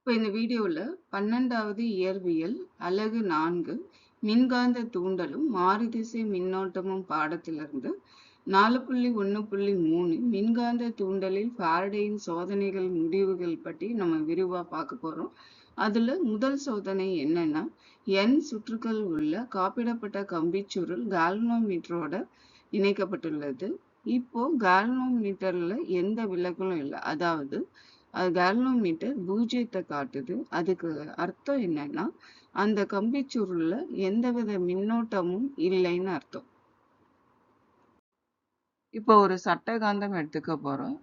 இப்போ இந்த வீடியோவில் பன்னெண்டாவது இயற்பியல் அலகு நான்கு மின்காந்த தூண்டலும் மாறுதிசை மின்னோட்டமும் பாடத்திலிருந்து நாலு புள்ளி ஒன்று புள்ளி மூணு மின்காந்த தூண்டலில் ஃபாரடேயின் சோதனைகள் முடிவுகள் பற்றி நம்ம விரிவாக பார்க்க போகிறோம் அதில் முதல் சோதனை என்னன்னா என் சுற்றுக்கள் உள்ள காப்பிடப்பட்ட கம்பிச்சுருள் கால்னோமீட்டரோட இணைக்கப்பட்டுள்ளது. இப்போ கால்னோமீட்டரில் எந்த விலகலும் இல்லை. அதாவது அது கால்வனோமீட்டர் பூஜ்ஜியத்தை காட்டுது. அதுக்கு அர்த்தம் என்னன்னா அந்த கம்பிச்சுருள்ல எந்தவித மின்னோட்டமும் இல்லைன்னு அர்த்தம். இப்போ ஒரு சட்டகாந்தம் எடுத்துக்க போறோம்.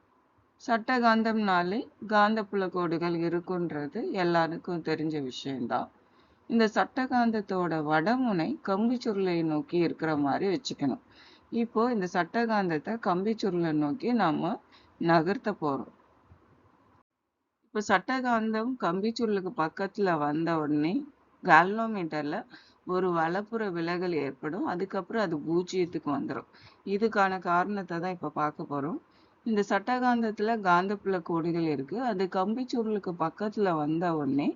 சட்டகாந்தம்னாலே காந்தப்புல கோடுகள் இருக்குன்றது எல்லாருக்கும் தெரிஞ்ச விஷயம்தான். இந்த சட்டகாந்தத்தோட வடமுனை கம்பி சுருளை நோக்கி இருக்கிற மாதிரி வச்சுக்கணும். இப்போ இந்த சட்டகாந்தத்தை கம்பிச்சுருளை நோக்கி நாம நகர்த்த போறோம். இப்போ சட்டகாந்தம் கம்பிச்சுருளுக்கு பக்கத்துல வந்த உடனே கால்னோமீட்டரில் ஒரு வலப்புற விலகல் ஏற்படும். அதுக்கப்புறம் அது பூஜ்ஜியத்துக்கு வந்துடும் இதுக்கான காரணத்தை தான் இப்போ பார்க்க போறோம். இந்த சட்டகாந்தத்தில் காந்தப்புல கோடுகள் இருக்கு. அது கம்பிச்சுருளுக்கு பக்கத்துல வந்த உடனே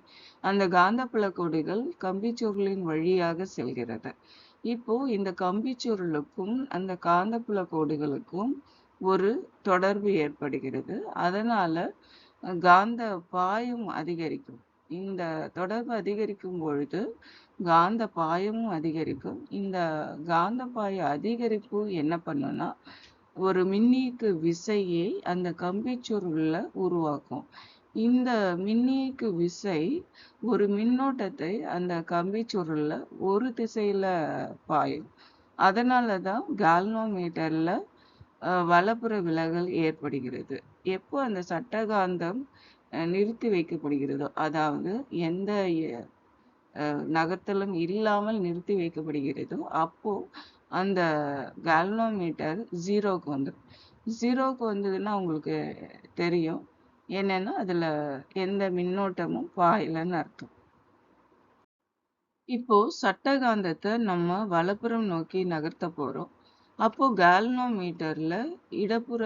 அந்த காந்தப்புல கோடுகள் கம்பிச்சுருளின் வழியாக செல்கிறது. இப்போ இந்த கம்பிச்சுருளுக்கும் அந்த காந்தப்புல கோடுகளுக்கும் ஒரு தொடர்பு ஏற்படுகிறது. அதனால காந்த பாயும் அதிகரிக்கும். இந்த தொடர்பு அதிகரிக்கும் பொழுது காந்த பாயமும் அதிகரிக்கும். இந்த காந்த பாய அதிகரிப்பு என்ன பண்ணுன்னா ஒரு மின்னியக்கு விசையை அந்த கம்பிச்சுருள்ல உருவாக்கும். இந்த மின்னியக்கு விசை ஒரு மின்னோட்டத்தை அந்த கம்பிச்சுருள்ல ஒரு திசையில பாயும். அதனாலதான் கால்னோமீட்டர்ல வலப்புற விலகல் ஏற்படுகிறது. எப்போ அந்த சட்டகாந்தம் நிறுத்தி வைக்கப்படுகிறதோ அதாவது எந்த நகர்த்தலும் இல்லாமல் நிறுத்தி வைக்கப்படுகிறதோ அப்போ அந்த கால்னோமீட்டர் ஜீரோவுக்கு வந்துடும் ஜீரோவுக்கு வந்ததுன்னா உங்களுக்கு தெரியும். என்னன்னா அதுல எந்த மின்னோட்டமும் பாயலன்னு அர்த்தம். இப்போ சட்டகாந்தத்தை நம்ம வலப்புறம் நோக்கி நகர்த்த போறோம். அப்போ கேல்னோமீட்டரில் இடப்புற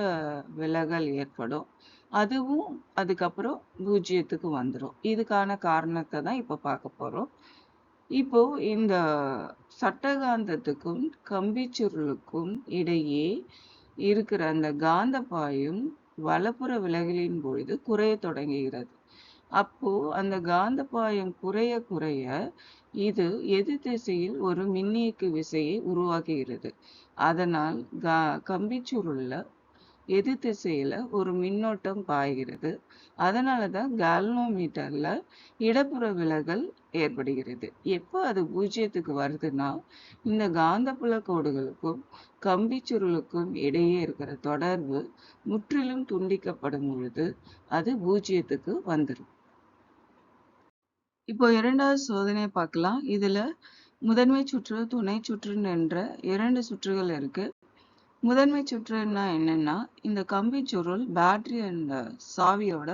விலகல் ஏற்படும். அதுவும் அதுக்கப்புறம் பூஜ்ஜியத்துக்கு வந்துடும் இதுக்கான காரணத்தை தான் இப்போ பார்க்க போகிறோம் இப்போ இந்த சட்டகாந்தத்துக்கும் கம்பிச்சுருளுக்கும் இடையே இருக்கிற அந்த காந்த பாயும் வலப்புற விலகலின் பொழுது குறைய தொடங்குகிறது. அப்போ அந்த காந்தப்பாயம் குறைய குறைய இது எதிர் திசையில் ஒரு மின்னியக்கு விசையை உருவாக்குகிறது. அதனால் கா கம்பிச்சுருள்ல எதிர் திசையில ஒரு மின்னோட்டம் பாய்கிறது. அதனாலதான் கால்னோமீட்டர்ல இடப்புற விலகல் ஏற்படுகிறது. எப்போ அது பூஜ்ஜியத்துக்கு வருதுன்னா இந்த காந்தப்புல கோடுகளுக்கும் கம்பிச்சுருளுக்கும் இடையே இருக்கிற தொடர்பு முற்றிலும் துண்டிக்கப்படும் பொழுது அது பூஜ்ஜியத்துக்கு வந்துடும் இப்போ இரண்டாவது சோதனையை பார்க்கலாம். இதில் முதன்மை சுற்று துணை சுற்றுன்னு என்ற இரண்டு சுற்றுகள் இருக்குது முதன்மை சுற்றுன்னா என்னென்னா இந்த கம்பி சுருள் பேட்டரி அண்ட் சாவியோட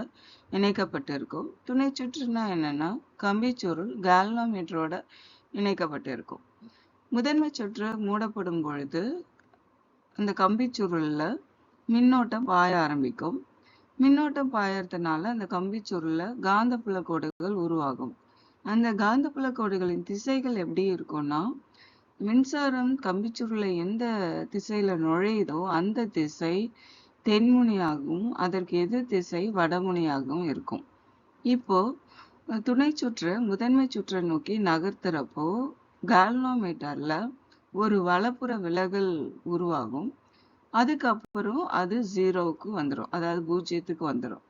இணைக்கப்பட்டிருக்கும். துணை சுற்றுனா என்னென்னா கம்பி சுருள் கேல்னோமீட்டரோட இணைக்கப்பட்டிருக்கும். முதன்மை சுற்று மூடப்படும் பொழுது அந்த கம்பி சுருளில் மின்னோட்டம் பாய ஆரம்பிக்கும். மின்னோட்டம் பாயறதுனால அந்த கம்பி சுருளில் காந்தப்புல கோடுகள் உருவாகும். அந்த காந்தப்புல கோடுகளின் திசைகள் எப்படி இருக்கும்னா மின்சாரம் கம்பிச்சுருளை எந்த திசையில நுழையுதோ அந்த திசை தென்முனையாகவும் அதற்கு எதிர் திசை வடமுனையாகவும் இருக்கும். இப்போ துணை சுற்று முதன்மை சுற்றை நோக்கி நகர்த்துறப்போ கால்னோமீட்டர்ல ஒரு வலப்புற விலகல் உருவாகும். அதுக்கப்புறம் அது ஜீரோவுக்கு வந்துடும் அதாவது பூஜ்ஜியத்துக்கு வந்துடும்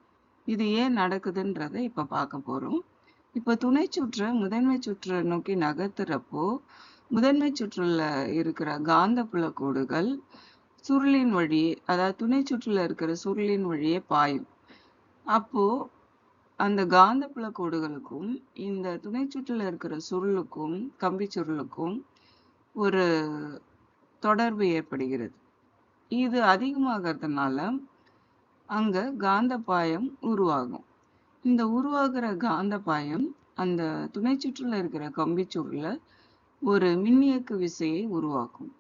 இது ஏன் நடக்குதுன்றதை இப்ப பார்க்க போறோம். இப்ப துணை சுற்று முதன்மை சுற்றை நோக்கி நகர்த்துறப்போ முதன்மை சுற்றுல இருக்கிற காந்தப்புல கோடுகள் சுருளின் வழி அதாவது துணை சுற்றுல இருக்கிற சுருளின் வழியே பாயும். அப்போ அந்த காந்தப்புல கோடுகளுக்கும் இந்த துணை சுற்றுல இருக்கிற சுருளுக்கும் கம்பி சுருளுக்கும் ஒரு தொடர்பு ஏற்படுகிறது. இது அதிகமாகிறதுனால அங்க காந்த பாயம் உருவாகும். இந்த உருவாகிற காந்த பாயம் அந்த துணை சுற்றுல இருக்கிற கம்பி ஒரு மின்னியக்கு விசையை உருவாக்கும்.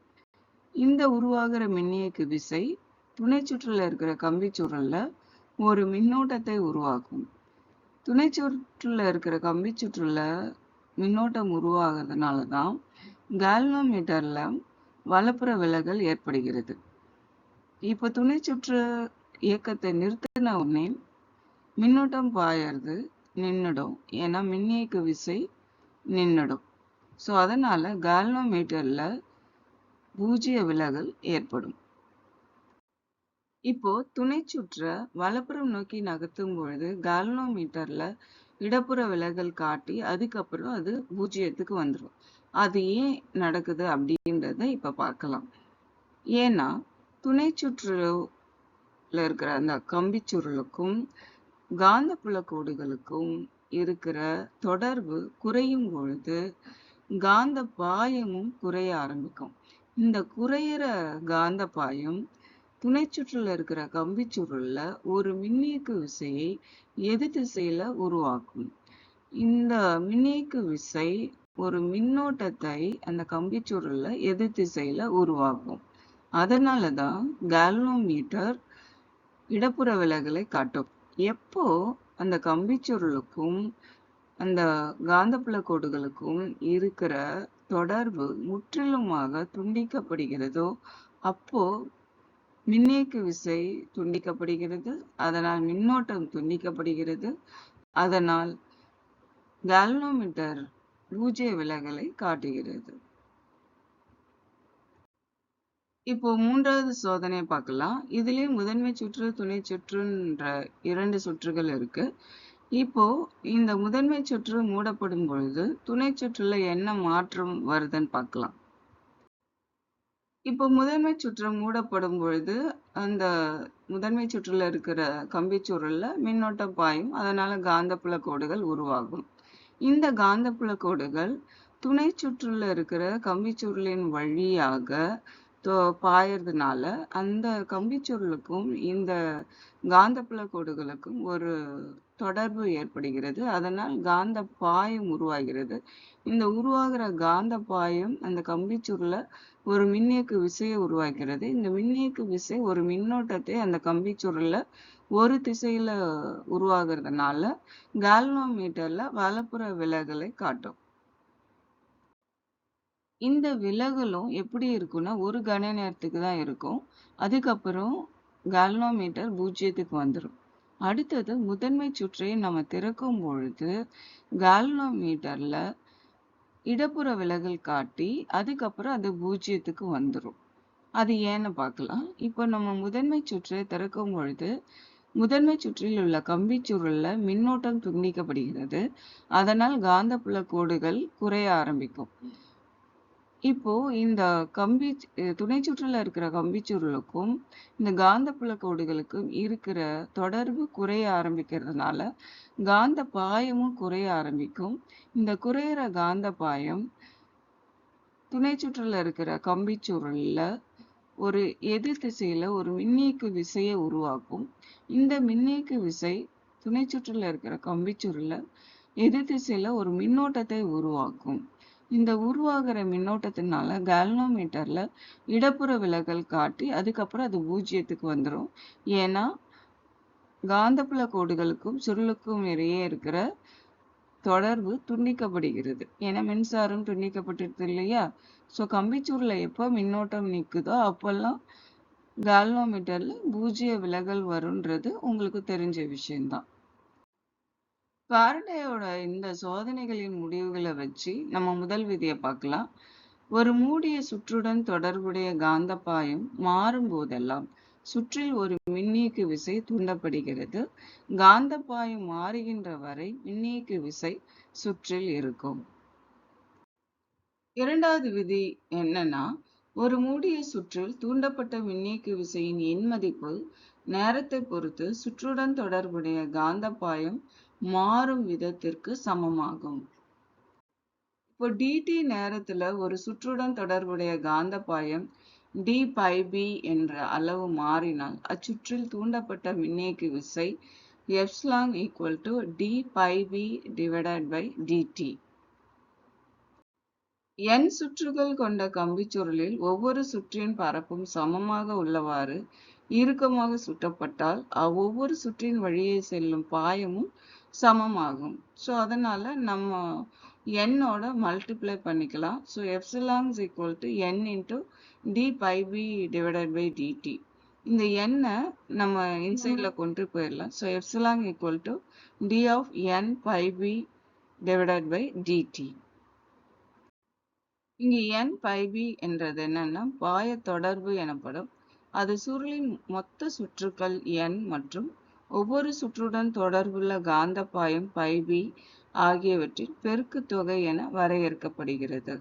இந்த உருவாகிற மின்னியக்கு விசை துணை சுற்றுல இருக்கிற கம்பி ஒரு மின்னோட்டத்தை உருவாக்கும். துணை சுற்றுல இருக்கிற கம்பிச்சுற்றுல மின்னோட்டம் உருவாகிறதுனால தான் கால்வனோமீட்டர்ல வலப்புற விலகல் ஏற்படுகிறது. இப்போ துணை சுற்று இயக்கத்தை நிறுத்தின உடனே மின்னோட்டம் பாயறது நின்னுடும். ஏன்னா மின்னியக்கு விசை நின்னுடும். ஸோ அதனால கால்வனோமீட்டர்ல பூஜ்ஜிய விலகல் ஏற்படும். இப்போ துணை சுற்ற வலப்புறம் நோக்கி நகர்த்தும் பொழுது கால்னோமீட்டர்ல இடப்புற விலகல் காட்டி அதுக்கப்புறம் அது பூஜ்ஜியத்துக்கு வந்துடும் அது ஏன் நடக்குது அப்படின்றத இப்ப பார்க்கலாம். ஏன்னா துணை சுற்றுல இருக்கிற அந்த கம்பி சுருளுக்கும் காந்தப்புல கோடுகளுக்கும் இருக்கிற தொடர்பு குறையும் பொழுது காந்த பாயமும் குறைய ஆரம்பிக்கும். இந்த குறையிற காந்த பாயம் துணை சுற்றுல இருக்கிற கம்பி சுருள்ல ஒரு மின்னியக்கு விசையை எதிர் திசையில உருவாக்கும். இந்த மின்னியக்கு விசை ஒரு மின்னோட்டத்தை அந்த கம்பி சுருள்ல எதிர் திசையில உருவாக்கும். அதனாலதான் கேல்னோமீட்டர் இடப்புற விலகலை காட்டும். எப்போ அந்த கம்பி சுருளுக்கும் அந்த காந்தப்புல கோடுகளுக்கும் இருக்கிற தொடர்பு முற்றிலுமாக துண்டிக்கப்படுகிறதோ அப்போ மின்னியக்கு விசை துண்டிக்கப்படுகிறது அதனால் மின்னோட்டம் துண்டிக்கப்படுகிறது அதனால் கால்னோமீட்டர் பூஜ்ய விலகலை காட்டுகிறது. இப்போ மூன்றாவது சோதனையை பார்க்கலாம். இதுலயே முதன்மை சுற்று துணை சுற்றுன்ற இரண்டு சுற்றுகள் இருக்கு. இப்போ இந்த முதன்மை சுற்று மூடப்படும் பொழுது துணை சுற்றுல என்ன மாற்றம் வருதுன்னு பார்க்கலாம். இப்போ முதன்மை சுற்று மூடப்படும் பொழுது அந்த முதன்மை சுற்றுல இருக்கிற கம்பி சுருள்ல மின்னோட்டம் பாயும் அதனால காந்தப்புல கோடுகள் உருவாகும். இந்த காந்தப்புல கோடுகள் துணை சுற்றுல இருக்கிற கம்பி சுருளின் வழியாக பாயறதுனால அந்த கம்பிச்சுருளுக்கும் இந்த காந்தப்புல கோடுகளுக்கும் ஒரு தொடர்பு ஏற்படுகிறது. அதனால் காந்த பாயம் உருவாகிறது. இந்த உருவாகிற காந்த பாயம் அந்த கம்பி ஒரு மின்னியக்கு விசையை உருவாக்கிறது. இந்த மின்னியக்கு விசை ஒரு மின்னோட்டத்தை அந்த கம்பி ஒரு திசையில உருவாகிறதுனால கால்வனோமீட்டர்ல வலப்புற விலகலை காட்டும். இந்த விலகலும் எப்படி இருக்கும்னா ஒரு கன நேரத்துக்கு தான் இருக்கும். அதுக்கப்புறம் கால்வனோமீட்டர் பூஜ்ஜியத்துக்கு வந்துடும் அடுத்தது முதன்மை சுற்றை நம்ம திறக்கும் பொழுது கால்வனோமீட்டர்ல இடப்புற விலகல் காட்டி அதுக்கப்புறம் அது பூஜ்ஜியத்துக்கு வந்துடும் அது ஏன்னு பார்க்கலாம். இப்போ நம்ம முதன்மை சுற்றை திறக்கும் பொழுது முதன்மை சுற்றில் உள்ள கம்பி சுருள்ல மின்னோட்டம் துண்டிக்கப்படுகிறது. அதனால் காந்தப்புல கோடுகள் குறைய ஆரம்பிக்கும். இப்போ இந்த கம்பி துணை சுற்றுல இருக்கிற கம்பிச்சுருளுக்கும் இந்த காந்தப்புல கோடுகளுக்கும் இருக்கிற தொடர்பு குறைய ஆரம்பிக்கிறதுனால காந்த பாயமும் குறைய ஆரம்பிக்கும். இந்த குறையிற காந்த பாயம் துணை சுற்றுல இருக்கிற கம்பிச்சுருளில் ஒரு எதிர் திசையில ஒரு மின்னியக்கு விசையை உருவாக்கும். இந்த மின்னியக்கு விசை துணை சுற்றுல இருக்கிற கம்பி எதிர் திசையில ஒரு மின்னோட்டத்தை உருவாக்கும். இந்த உருவாகிற மின்னோட்டத்தினால கால்னோமீட்டர்ல இடப்புற விலகல் காட்டி அதுக்கப்புறம் அது பூஜ்ஜியத்துக்கு வந்துடும் ஏன்னா காந்தப்புல கோடுகளுக்கும் சுருளுக்கும் இடையே இருக்கிற தொடர்பு துண்டிக்கப்படுகிறது. ஏன்னா மின்சாரம் துண்டிக்கப்பட்டிருக்கு இல்லையா? ஸோ கம்பிச்சூர்ல எப்போ மின்னோட்டம் நிற்குதோ அப்பெல்லாம் கால்வனோமீட்டர்ல பூஜ்ஜிய விலகல் வரும்ன்றது உங்களுக்கு தெரிஞ்ச விஷயம்தான். ஃபாரடேயோட இந்த சோதனைகளின் முடிவுகளை வச்சு நம்ம முதல் விதியை பார்க்கலாம். ஒரு மூடிய சுற்றுடன் தொடர்புடைய காந்தப்பாயம் மாறும் போதெல்லாம் சுற்றில் ஒரு மின்னியக்கு விசை தூண்டப்படுகிறது. காந்தப்பாயம் மாறுகின்ற வரை மின்னியக்கு விசை சுற்றில் இருக்கும். இரண்டாவது விதி என்னன்னா ஒரு மூடிய சுற்றில் தூண்டப்பட்ட மின்னியக்கு விசையின் எண் மதிப்பு நேரத்தை பொறுத்து சுற்றுடன் தொடர்புடைய காந்தப்பாயம் பாயம் மாறும் விதத்திற்கு சமமாகும். இப்போ டிடி நேரத்துல ஒரு சுற்றுடன் தொடர்புடைய காந்தப்பாயம் டி பை பி என்ற அளவு மாறினால் அச்சுற்றில் தூண்டப்பட்ட மின்னியக்கு விசை epsilon equal to D phi B divided by DT N சுற்றுகள் கொண்ட கம்பிச்சுருளில் ஒவ்வொரு சுற்றின் பரப்பும் சமமாக உள்ளவாறு இறுக்கமாக சுட்டப்பட்டால் அவ்வொவ்வொரு சுற்றின் வழியே செல்லும் பாயமும் சமமாகும். ஸோ அதனால் நம்ம என்னோட மல்டிப்ளை பண்ணிக்கலாம். So epsilons equal to N into D phi B divided by DT இந்த எண்ணை நம்ம இன்சைடில் கொண்டு போயிடலாம். So epsilon equal to D of N phi B divided by DT இங்கு என் பை பி என்றது என்னன்னா பாய தொடர்பு எனப்படும். அது சுருளின் மொத்த சுற்றுக்கள் என் மற்றும் ஒவ்வொரு சுற்றுடன் தொடர்புள்ள காந்தப்பாயம் பைபி பை பி ஆகியவற்றின் பெருக்கு தொகை என வரையறுக்கப்படுகிறது.